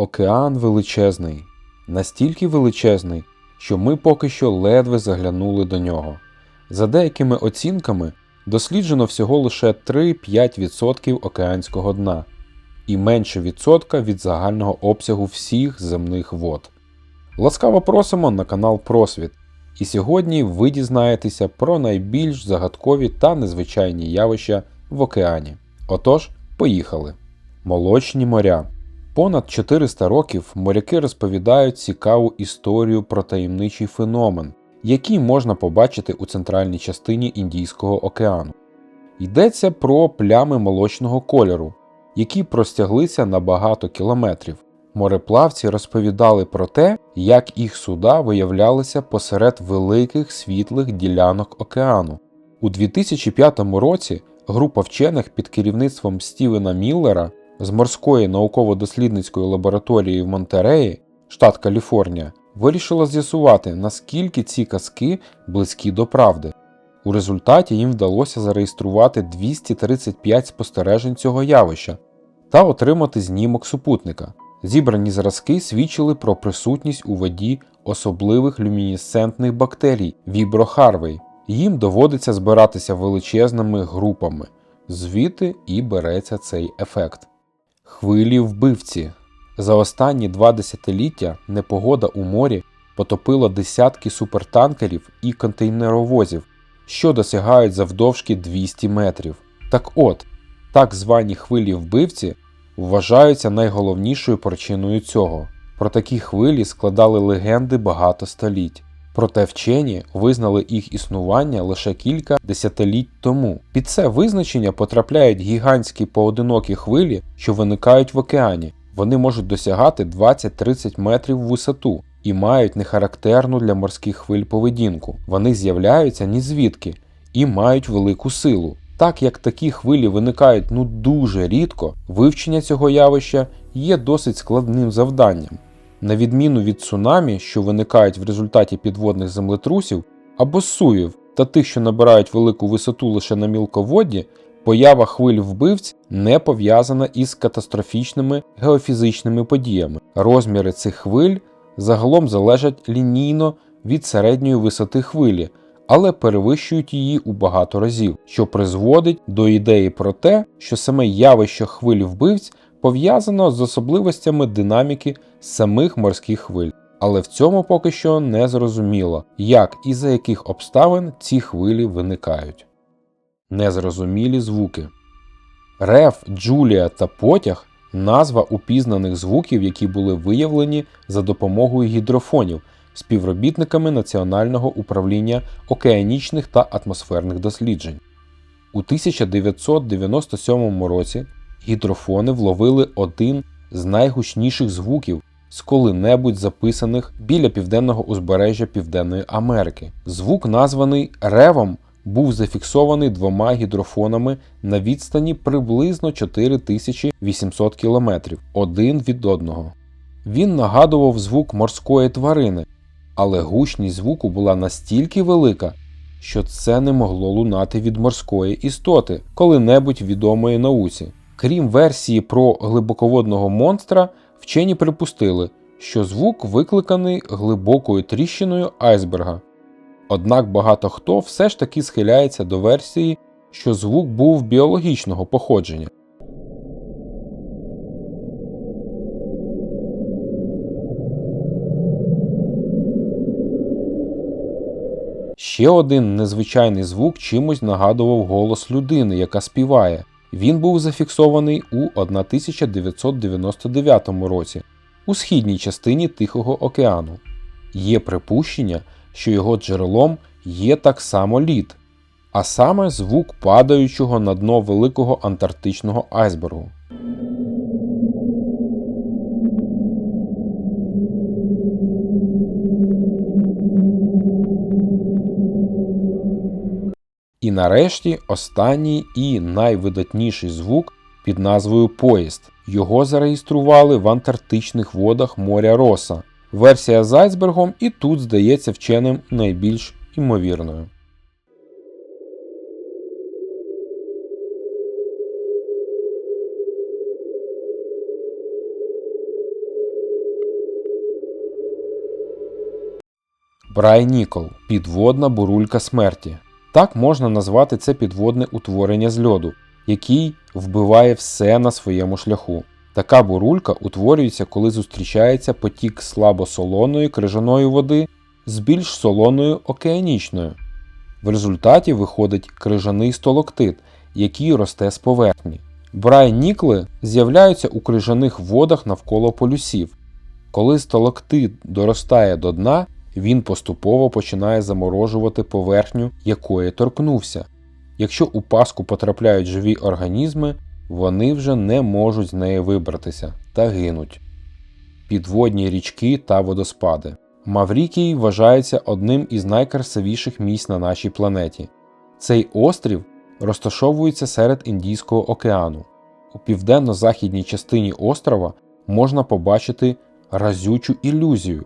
Океан величезний, настільки величезний, що ми поки що ледве заглянули до нього. За деякими оцінками, досліджено всього лише 3-5% океанського дна і менше відсотка від загального обсягу всіх земних вод. Ласкаво просимо на канал Просвіт, і сьогодні ви дізнаєтеся про найбільш загадкові та незвичайні явища в океані. Отож, поїхали! Молочні моря. Понад 400 років моряки розповідають цікаву історію про таємничий феномен, який можна побачити у центральній частині Індійського океану. Йдеться про плями молочного кольору, які простяглися на багато кілометрів. Мореплавці розповідали про те, як їх суда виявлялися посеред великих світлих ділянок океану. У 2005 році група вчених під керівництвом Стівена Міллера з морської науково-дослідницької лабораторії в Монтереї, штат Каліфорнія, вирішила з'ясувати, наскільки ці казки близькі до правди. У результаті їм вдалося зареєструвати 235 спостережень цього явища та отримати знімок супутника. Зібрані зразки свідчили про присутність у воді особливих люмінесцентних бактерій віброхарвей. Їм доводиться збиратися величезними групами, звідти і береться цей ефект. Хвилі вбивці. За останні два десятиліття непогода у морі потопила десятки супертанкерів і контейнеровозів, що досягають завдовжки 200 метрів. Так от, так звані хвилі вбивці вважаються найголовнішою причиною цього. Про такі хвилі складали легенди багато століть. Проте вчені визнали їх існування лише кілька десятиліть тому. Під це визначення потрапляють гігантські поодинокі хвилі, що виникають в океані. Вони можуть досягати 20-30 метрів в висоту і мають нехарактерну для морських хвиль поведінку. Вони з'являються ні звідки і мають велику силу. Так як такі хвилі виникають ну дуже рідко, вивчення цього явища є досить складним завданням. На відміну від цунамі, що виникають в результаті підводних землетрусів, або сувів та тих, що набирають велику висоту лише на мілководді, поява хвиль вбивць не пов'язана із катастрофічними геофізичними подіями. Розміри цих хвиль загалом залежать лінійно від середньої висоти хвилі, але перевищують її у багато разів, що призводить до ідеї про те, що саме явище хвиль вбивць пов'язано з особливостями динаміки самих морських хвиль. Але в цьому поки що не зрозуміло, як і за яких обставин ці хвилі виникають. Незрозумілі звуки. Рев, Джулія та потяг назва упізнаних звуків, які були виявлені за допомогою гідрофонів співробітниками Національного управління океанічних та атмосферних досліджень. У 1997 році гідрофони вловили один з найгучніших звуків з коли-небудь записаних біля південного узбережжя Південної Америки. Звук, названий ревом, був зафіксований двома гідрофонами на відстані приблизно 4800 км один від одного. Він нагадував звук морської тварини, але гучність звуку була настільки велика, що це не могло лунати від морської істоти, коли-небудь відомої науці. Крім версії про глибоководного монстра, вчені припустили, що звук викликаний глибокою тріщиною айсберга. Однак багато хто все ж таки схиляється до версії, що звук був біологічного походження. Ще один незвичайний звук чимось нагадував голос людини, яка співає. Він був зафіксований у 1999 році у східній частині Тихого океану. Є припущення, що його джерелом є так само лід, а саме звук падаючого на дно великого антарктичного айсбергу. нарешті останній і найвидатніший звук під назвою Поїзд. Його зареєстрували в Антарктичних водах моря Роса. Версія з айсбергом і тут здається вченим найбільш імовірною. Брай Нікол. Підводна бурулька смерті. Так можна назвати це підводне утворення з льоду, який вбиває все на своєму шляху. Така бурулька утворюється, коли зустрічається потік слабосолоної крижаної води з більш солоною океанічною. В результаті виходить крижаний столоктит, який росте з поверхні. Брай нікли з'являються у крижаних водах навколо полюсів. Коли сталактит доростає до дна, він поступово починає заморожувати поверхню, якої торкнувся. Якщо у паску потрапляють живі організми, вони вже не можуть з неї вибратися та гинуть. Підводні річки та водоспади. Маврікій вважається одним із найкрасивіших місць на нашій планеті. Цей острів розташовується серед Індійського океану. У південно-західній частині острова можна побачити разючу ілюзію.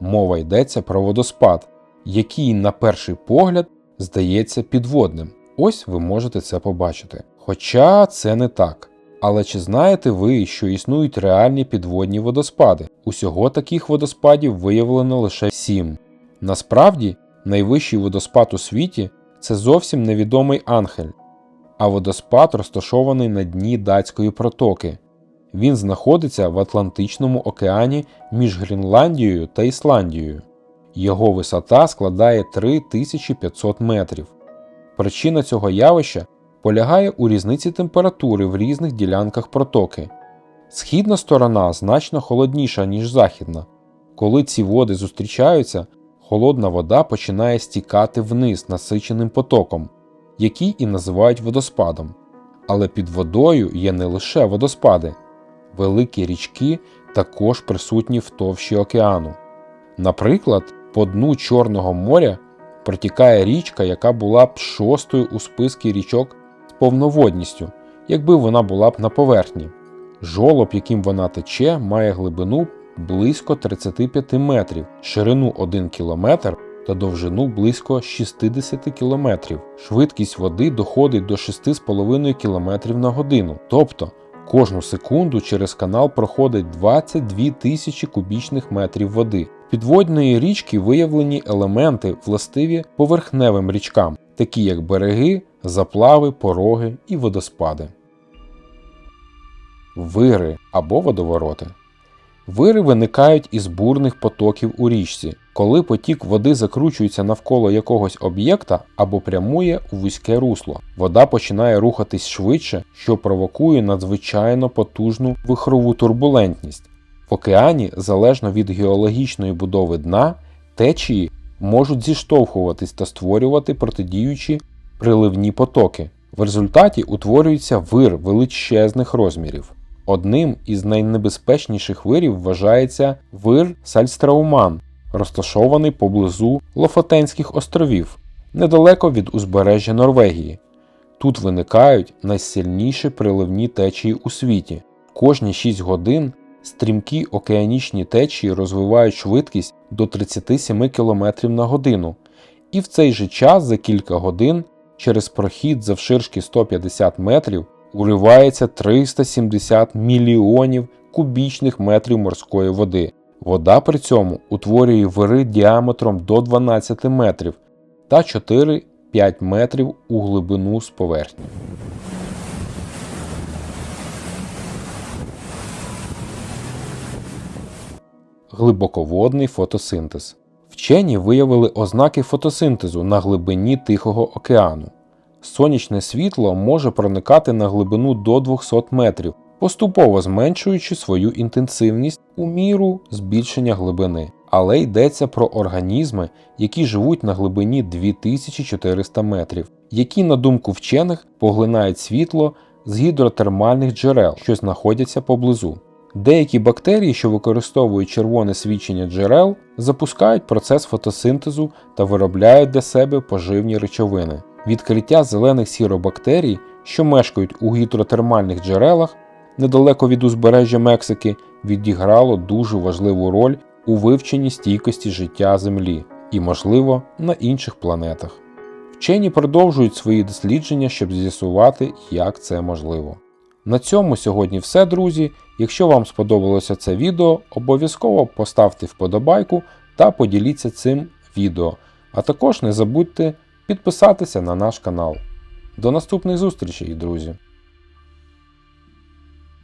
Мова йдеться про водоспад, який, на перший погляд, здається підводним. Ось ви можете це побачити. Хоча це не так. Але чи знаєте ви, що існують реальні підводні водоспади? Усього таких водоспадів виявлено лише 7. Насправді, найвищий водоспад у світі це зовсім невідомий Ангель, а водоспад розташований на дні датської протоки. Він знаходиться в Атлантичному океані між Гренландією та Ісландією. Його висота складає 3500 метрів. Причина цього явища полягає у різниці температури в різних ділянках протоки. Східна сторона значно холодніша, ніж західна. Коли ці води зустрічаються, холодна вода починає стікати вниз насиченим потоком, який і називають водоспадом. Але під водою є не лише водоспади, великі річки також присутні в товщі океану. Наприклад, по дну Чорного моря протікає річка, яка була б шостою у списку річок з повноводністю, якби вона була б на поверхні. Жолоб, яким вона тече, має глибину близько 35 метрів, ширину 1 км та довжину близько 60 км. Швидкість води доходить до 6,5 км на годину. Тобто кожну секунду через канал проходить 22 тисячі кубічних метрів води. Підводної річки виявлені елементи, властиві поверхневим річкам, такі як береги, заплави, пороги і водоспади. Вири або водовороти. Вири виникають із бурних потоків у річці, коли потік води закручується навколо якогось об'єкта або прямує у вузьке русло. Вода починає рухатись швидше, що провокує надзвичайно потужну вихрову турбулентність. В океані, залежно від геологічної будови дна, течії можуть зіштовхуватись та створювати протидіючі приливні потоки. В результаті утворюється вир величезних розмірів. Одним із найнебезпечніших вирів вважається вир Сальстрауман, розташований поблизу Лофотенських островів, недалеко від узбережжя Норвегії. Тут виникають найсильніші приливні течії у світі. Кожні 6 годин стрімкі океанічні течії розвивають швидкість до 37 км на годину, і в цей же час за кілька годин через прохід завширшки 150 метрів уривається 370 мільйонів кубічних метрів морської води. Вода при цьому утворює вири діаметром до 12 метрів та 4-5 метрів у глибину з поверхні. Глибоководний фотосинтез. Вчені виявили ознаки фотосинтезу на глибині Тихого океану. Сонячне світло може проникати на глибину до 200 метрів, поступово зменшуючи свою інтенсивність у міру збільшення глибини. Але йдеться про організми, які живуть на глибині 2400 метрів, які, на думку вчених, поглинають світло з гідротермальних джерел, що знаходяться поблизу. Деякі бактерії, що використовують червоне свідчення джерел, запускають процес фотосинтезу та виробляють для себе поживні речовини. Відкриття зелених сіробактерій, що мешкають у гідротермальних джерелах недалеко від узбережжя Мексики, відіграло дуже важливу роль у вивченні стійкості життя Землі і, можливо, на інших планетах. Вчені продовжують свої дослідження, щоб з'ясувати, як це можливо. На цьому сьогодні все, друзі. Якщо вам сподобалося це відео, обов'язково поставте вподобайку та поділіться цим відео, а також не забудьте підписатися на наш канал. До наступних зустрічей, друзі!